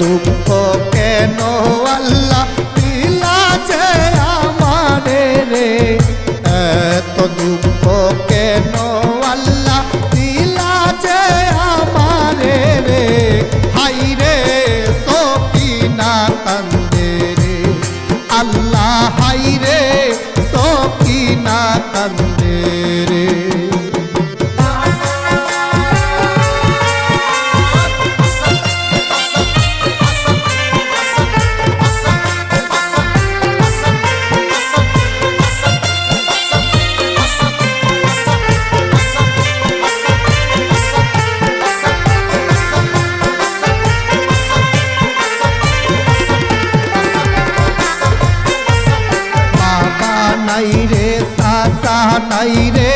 দুঃখ কেন আল্লাহ দিলা যে আমারে রে? এত দুঃখ কেন আল্লাহ দিলা যে আমারে রে? হাই রে সকি না কান্দে রে। আল্লাহ হাই রে সকি না কান্দে রে। নাই রে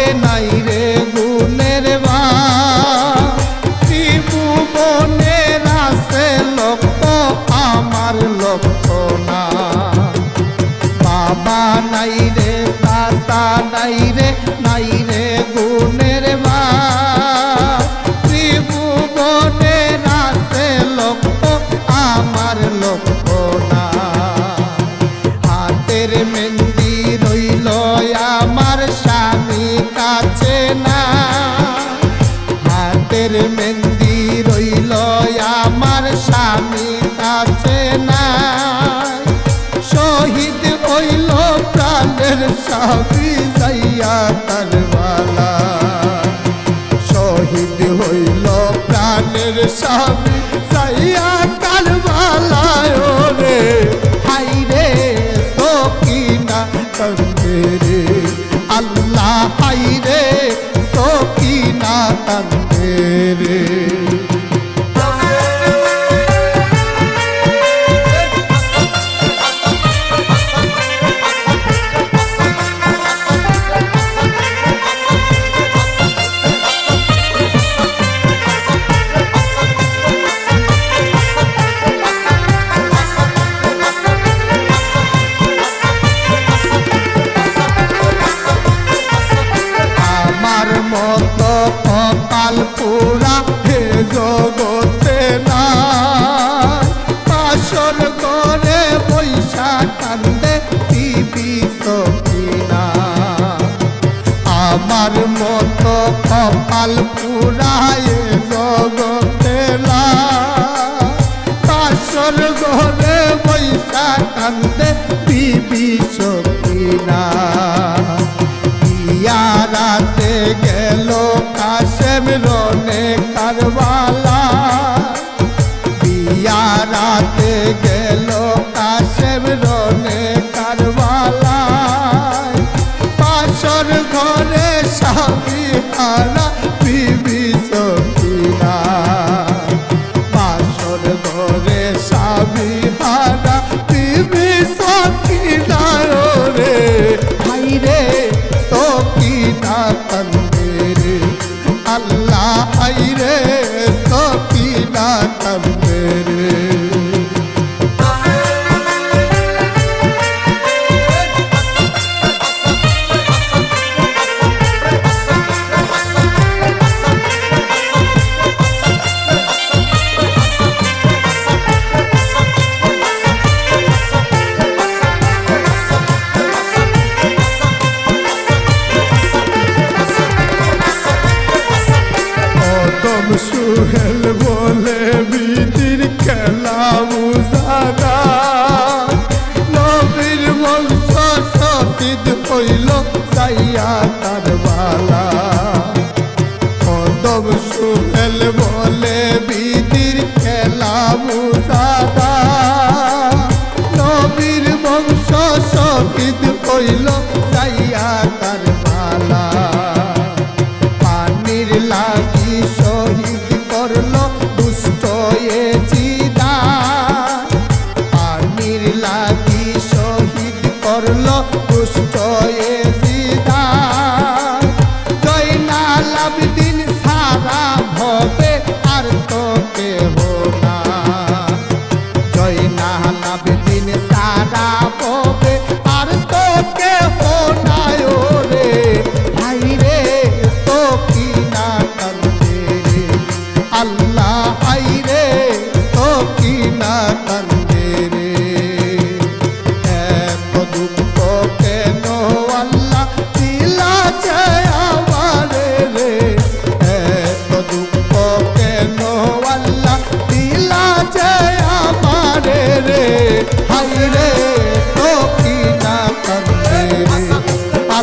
সাহাবি যাইয়া কারবালা শহীদ হইল প্রাণের সাহাবি যাইয়া কারবালা রে হাই রে সকিনা কন্দে I'm রে সাবি বলে বিধির খেলা বুসাদা নবীর বংশ শহীদ হইল যাইয়া তার মালা। পানির লাগি শহীদ করল দুষ্ট এ চিদা পানির লাগি শহীদ করল দুষ্ট এ যাবে দিন সারা পবে আর তোকে ফোনায় রে ভাই রে তো কি না আল্লাহ ভাই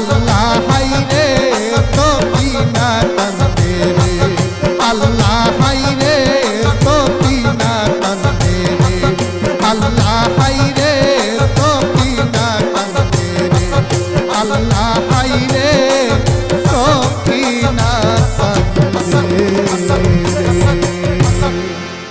lá, lá.